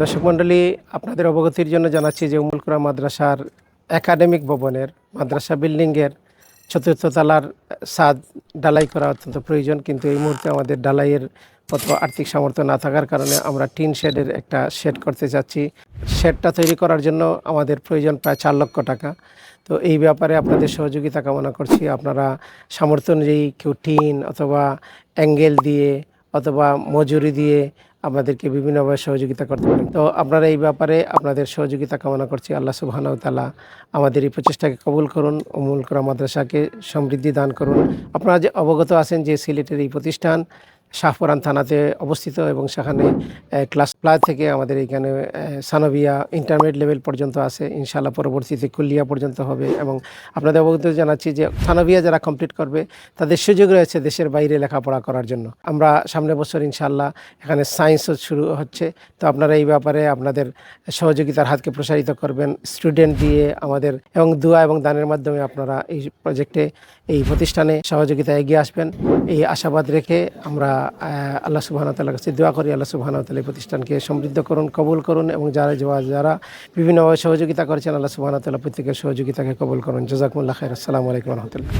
দর্শক মণ্ডলী, আপনাদের অবগতির জন্য জানাচ্ছি যে উমুলকুরা মাদ্রাসার একাডেমিক ভবনের মাদ্রাসা বিল্ডিংয়ের চতুর্থ তলার ছাদ ডালাই করা অত্যন্ত প্রয়োজন। কিন্তু এই মুহূর্তে আমাদের ডালাইয়ের মতো আর্থিক সামর্থ্য না থাকার কারণে আমরা টিন শেডের একটা শেড করতে চাচ্ছি শেডটা তৈরি করার জন্য আমাদের প্রয়োজন প্রায় চার লক্ষ টাকা। তো এই ব্যাপারে আপনাদের সহযোগিতা কামনা করছি। আপনারা সামর্থ্য অনুযায়ী কেউ টিন অথবা অ্যাঙ্গেল দিয়ে অথবা মজুরি দিয়ে আমাদেরকে বিভিন্নভাবে সহযোগিতা করতে পারেন। তো আপনারা এই ব্যাপারে আপনাদের সহযোগিতা কামনা করছি। আল্লাহ সুবহানাহু তালা আমাদের এই প্রচেষ্টাকে কবুল করুন অমুল করা মাদ্রাসাকে সমৃদ্ধি দান করুন। আপনারা যে অবগত আছেন যে সিলেটের এই প্রতিষ্ঠান শাহপুরান থানাতে অবস্থিত এবং সেখানে ক্লাস প্লাস থেকে আমাদের এখানে আহ, সানবিয়া ইন্টারমিডিয়েট লেভেল পর্যন্ত আছে। ইনশাআল্লাহ পরবর্তীতে কুলিয়া পর্যন্ত হবে এবং আপনাদের অবগত জানাচ্ছি যে সানবিয়া যারা কমপ্লিট করবে তাদের সুযোগ রয়েছে দেশের বাইরে লেখাপড়া করার জন্য। আমরা সামনের বছর ইনশাআল্লাহ এখানে সায়েন্সও শুরু হচ্ছে। তো আপনারা এই ব্যাপারে আপনাদের সহযোগিতার হাতকে প্রসারিত করবেন। স্টুডেন্ট দিয়ে আমাদের এবং দোয়া এবং দানের মাধ্যমে আপনারা এই প্রজেক্টে এই প্রতিষ্ঠানে সহযোগিতা এগিয়ে আসবেন। এই আশাবাদ রেখে আমরা আল্লাহ সুবহানাহু তাআলার কাছে দোয়া করি, আল্লাহ সুবহানাহু তাআলা প্রতিষ্ঠানকে সমৃদ্ধ করুন, কবুল করুন এবং যারা যারা যারা বিভিন্নভাবে সহযোগিতা করেছেন, আল্লাহ সুবহানাহু তাআলা প্রত্যেকের সহযোগিতাকে কবুল করুন। জজাকুল্লাহ খাই আসসালামু আলাইকুম রহমতুল্লাহ।